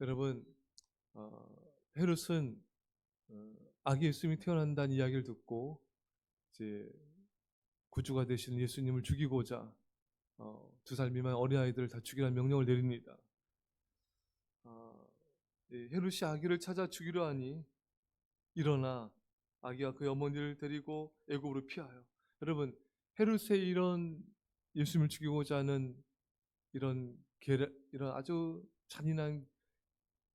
여러분 어, 헤롯은 어, 아기 예수님이 태어난다는 이야기를 듣고 이제 구주가 되시는 예수님을 죽이고자 어, 두살 미만 어린 아이들을 다 죽이라는 명령을 내립니다. 아, 예, 헤롯이 아기를 찾아 죽이려 하니 일어나 아기와 그의 어머니를 데리고 애굽으로 피하여 여러분 헤롯의 이런 예수님을 죽이고자 하는 이런 계략, 이런 아주 잔인한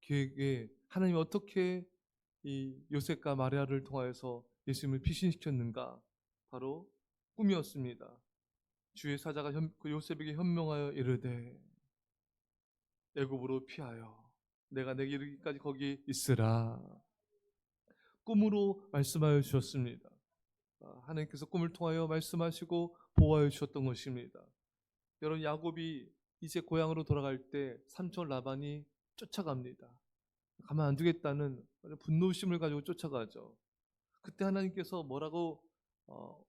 계획에 하나님이 어떻게 이 요셉과 마리아를 통하여서 예수님을 피신시켰는가? 바로 꿈이었습니다. 주의 사자가 현- 그 요셉에게 현명하여 이르되 애굽으로 피하여 내가 내게 이르기까지 거기 있으라. 꿈으로 말씀하여 주셨습니다. 아, 하나님께서 꿈을 통하여 말씀하시고 보호하여 주셨던 것입니다. 여러분 야곱이 이제 고향으로 돌아갈 때 삼촌 라반이 쫓아갑니다. 가만 안 두겠다는 분노심을 가지고 쫓아가죠. 그때 하나님께서 뭐라고 어,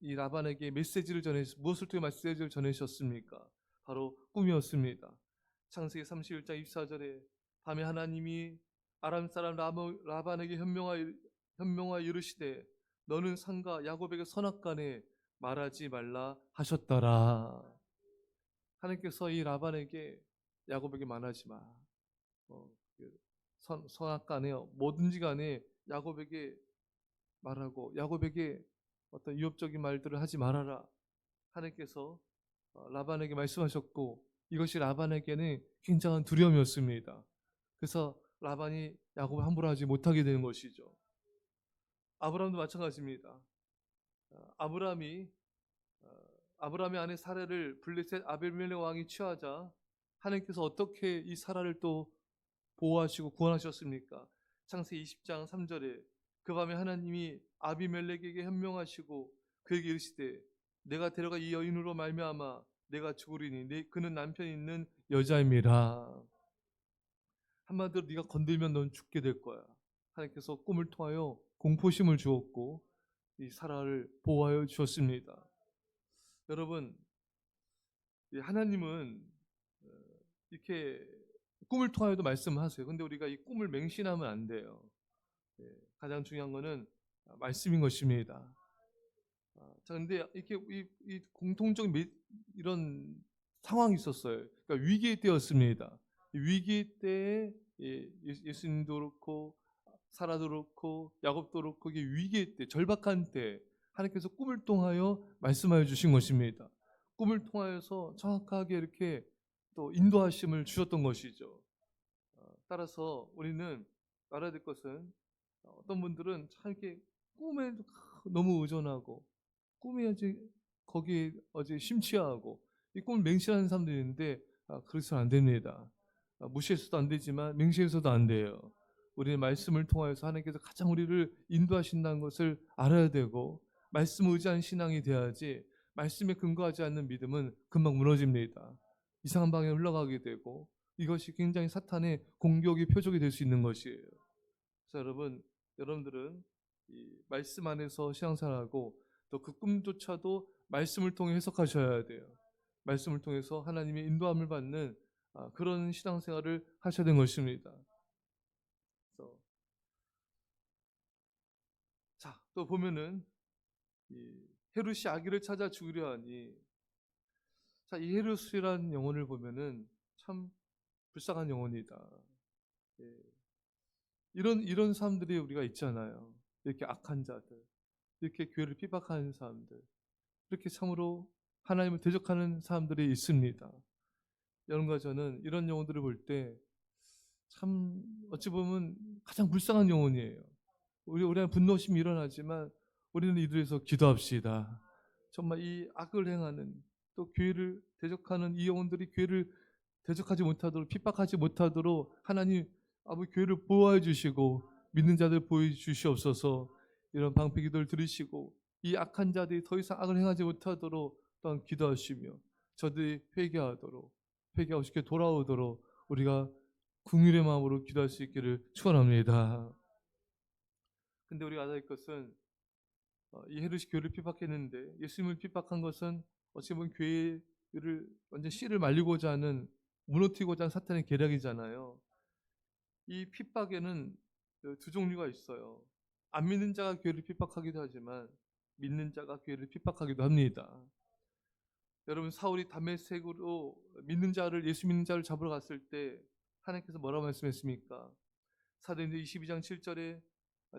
이 라반에게 메시지를 전해 무엇을 통해 메시지를 전해주셨습니까? 바로 꿈이었습니다. 창세기 31장 24절에 밤에 하나님이 아람 사람 라반에게 현명하여 현명하여 이르시되 너는 상가 야곱에게 선악간에 말하지 말라 하셨더라. 하나님께서 이 라반에게 야곱에게 말하지 마. 어, 그 선, 선악 간에 뭐든지 간에 야곱에게 말하고 야곱에게 어떤 위협적인 말들을 하지 말아라. 하나님께서 어, 라반에게 말씀하셨고 이것이 라반에게는 굉장한 두려움이었습니다. 그래서 라반이 야곱을 함부로 하지 못하게 되는 것이죠. 아브라함도 마찬가지입니다. 어, 아브라함이 어, 아브라함의 아내 사례를 블레셋 아벨멜렉 왕이 취하자 하나님께서 어떻게 이 사라를 또 보호하시고 구원하셨습니까? 창세 20장 3절에 그 밤에 하나님이 아비멜렉에게 현명하시고 그에게 이르시되 내가 데려가 이 여인으로 말미암아 내가 죽으리니 내 그는 남편이 있는 여자임이라 한마디로 네가 건들면 넌 죽게 될 거야. 하나님께서 꿈을 통하여 공포심을 주었고 이 사라를 보호하여 주었습니다. 여러분 이 하나님은 어, 이렇게 꿈을 통하여도 말씀하세요. 근데 우리가 이 꿈을 맹신하면 안 돼요. 예, 가장 중요한 거는 말씀인 것입니다. 아, 자, 근데 이렇게 이, 이 공통적 미- 이런 상황이 있었어요. 그러니까 위기의 때였습니다. 이 위기의 때에 예, 예- 예수님도 그렇고 사라도 그렇고 야곱도 그렇고 이게 위기의 때, 절박한 때 하나님께서 꿈을 통하여 말씀하여 주신 것입니다. 꿈을 통하여서 정확하게 이렇게 또 인도하심을 주셨던 것이죠. 어, 따라서 우리는 알아야 될 것은 어떤 분들은 참 이렇게 꿈에 너무 의존하고 꿈에 어제 거기에 어제 심취하고 이 꿈을 맹신하는 사람들이 있는데 아, 그래서는 안 됩니다. 아, 무시해서도 안 되지만 맹신해서도 안 돼요. 우리는 말씀을 통하여서 하나님께서 가장 우리를 인도하신다는 것을 알아야 되고 말씀 의지한 신앙이 돼야지 말씀에 근거하지 않는 믿음은 금방 무너집니다. 이상한 방에 흘러가게 되고 이것이 굉장히 사탄의 공격의 표적이 될 수 있는 것이에요. 그래서 여러분, 여러분들은 이 말씀 안에서 신앙생활하고 또 그 꿈조차도 말씀을 통해 해석하셔야 돼요. 말씀을 통해서 하나님의 인도함을 받는 아, 그런 신앙생활을 하셔야 되는 것입니다. 자, 또 보면은 이 헤롯이 아기를 찾아 죽이려 하니 자, 이 헤롯이라는 영혼을 보면은 참 불쌍한 영혼이다. 예. 이런 이런 사람들이 우리가 있잖아요. 이렇게 악한 자들, 이렇게 교회를 핍박하는 사람들, 이렇게 참으로 하나님을 대적하는 사람들이 있습니다. 여러분과 저는 이런 영혼들을 볼 때 참 어찌 보면 가장 불쌍한 영혼이에요. 우리 우리는 분노심이 일어나지만 우리는 이들에서 기도합시다. 정말 이 악을 행하는 또 교회를 대적하는 이 영혼들이 교회를 대적하지 못하도록 핍박하지 못하도록 하나님 아버지 교회를 보호해 주시고 믿는 자들 보여 주시옵소서 이런 방패 기도를 들으시고 이 악한 자들이 더 이상 악을 행하지 못하도록 또한 기도하시며 저들이 회개하도록 회개하고 쉽게 돌아오도록 우리가 궁율의 마음으로 기도할 수 있기를 축원합니다. 근데 우리가 알아야 할 것은 어, 이 헤롯이 교회를 핍박했는데 예수님을 핍박한 것은 어찌 보면 교회를 완전 씨를 말리고자 하는 무너뜨리고자 하는 사탄의 계략이잖아요. 이 핍박에는 그두 종류가 있어요. 안 믿는 자가 교회를 핍박하기도 하지만 믿는 자가 교회를 핍박하기도 합니다. 여러분 사울이 담메색으로 믿는 자를 예수 믿는 자를 잡으러 갔을 때 하나님께서 뭐라고 말씀했습니까? 사도행전 22장 7절에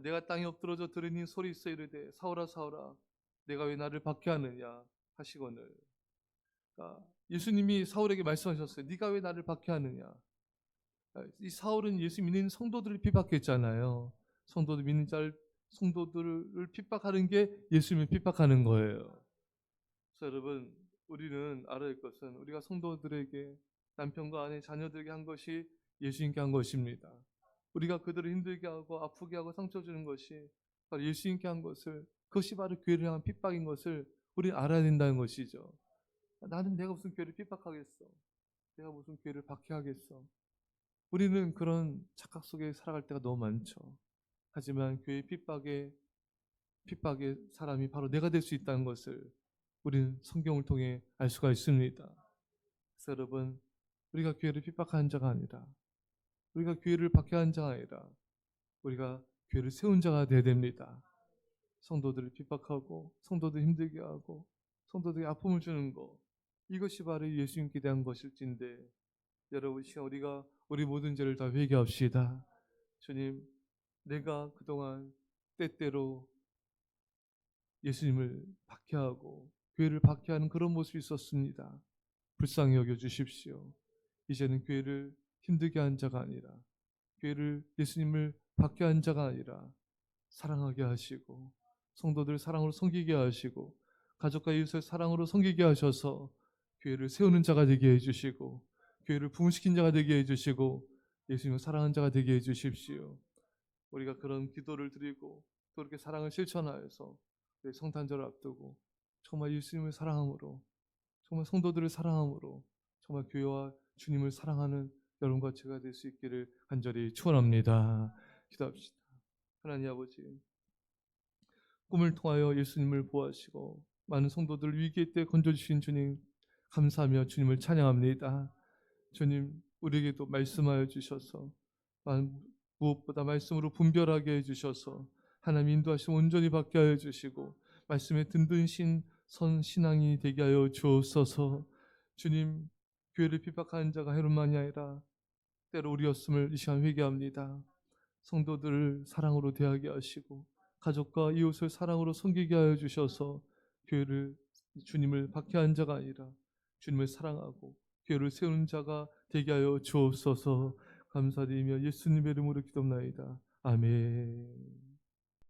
내가 땅에 엎드러져 들으니 소리 있어 이르되 사울아 사울아 내가 왜 나를 박해하느냐 하시거늘 그러니까 예수님이 사울에게 말씀하셨어요. 네가 왜 나를 박해하느냐? 이 사울은 예수 믿는 성도들을 핍박했잖아요. 성도들 믿는 자를 성도들을 핍박하는 게 예수님을 핍박하는 거예요. 그래서 여러분 우리는 알아야 할 것은 우리가 성도들에게 남편과 아내 자녀들에게 한 것이 예수님께 한 것입니다. 우리가 그들을 힘들게 하고 아프게 하고 상처 주는 것이 바로 예수님께 한 것을 그것이 바로 교회를 향한 핍박인 것을 우리 알아야 된다는 것이죠. 나는 내가 무슨 교회를 핍박하겠어? 내가 무슨 교회를 박해하겠어? 우리는 그런 착각 속에 살아갈 때가 너무 많죠. 하지만 교회 핍박의 핍박의 사람이 바로 내가 될 수 있다는 것을 우리는 성경을 통해 알 수가 있습니다. 그래서 여러분 우리가 교회를 핍박하는 자가 아니라 우리가 교회를 박해하는 자가 아니라 우리가 교회를 세운 자가 되어야 됩니다. 성도들을 핍박하고 성도들 힘들게 하고 성도들에게 아픔을 주는 것 이것이 바로 예수님께 대한 것일진데 여러분 이 시간 우리가 우리 모든 죄를 다 회개합시다. 주님 내가 그동안 때때로 예수님을 박해하고 교회를 박해하는 그런 모습이 있었습니다. 불쌍히 여겨 주십시오. 이제는 교회를 힘들게 한 자가 아니라 교회를 예수님을 박해한 자가 아니라 사랑하게 하시고 성도들 사랑으로 섬기게 하시고 가족과 이웃을 사랑으로 섬기게 하셔서 교회를 세우는 자가 되게 해주시고 교회를 부흥시킨 자가 되게 해주시고 예수님을 사랑한 자가 되게 해주십시오. 우리가 그런 기도를 드리고 또 그렇게 사랑을 실천하여서 성탄절을 앞두고 정말 예수님을 사랑함으로 정말 성도들을 사랑함으로 정말 교회와 주님을 사랑하는 여러분과 제가 될 수 있기를 간절히 축원합니다. 기도합시다. 하나님 아버지 꿈을 통하여 예수님을 보호하시고 많은 성도들 위기의 때 건져주신 주님 감사하며 주님을 찬양합니다. 주님 우리에게도 말씀하여 주셔서 무엇보다 말씀으로 분별하게 해주셔서 하나님 인도하심 온전히 받게 하여 주시고 말씀에 든든신 선 신앙이 되게 하여 주옵소서 주님 교회를 핍박하는 자가 해로만이 아니라 때로 우리였음을 이 시간 회개합니다. 성도들을 사랑으로 대하게 하시고 가족과 이웃을 사랑으로 섬기게 하여 주셔서 교회를 주님을 박해한 자가 아니라 주님을 사랑하고 교회를 세우는 자가 되게 하여 주옵소서 감사드리며 예수님의 이름으로 기도합나이다. 아멘.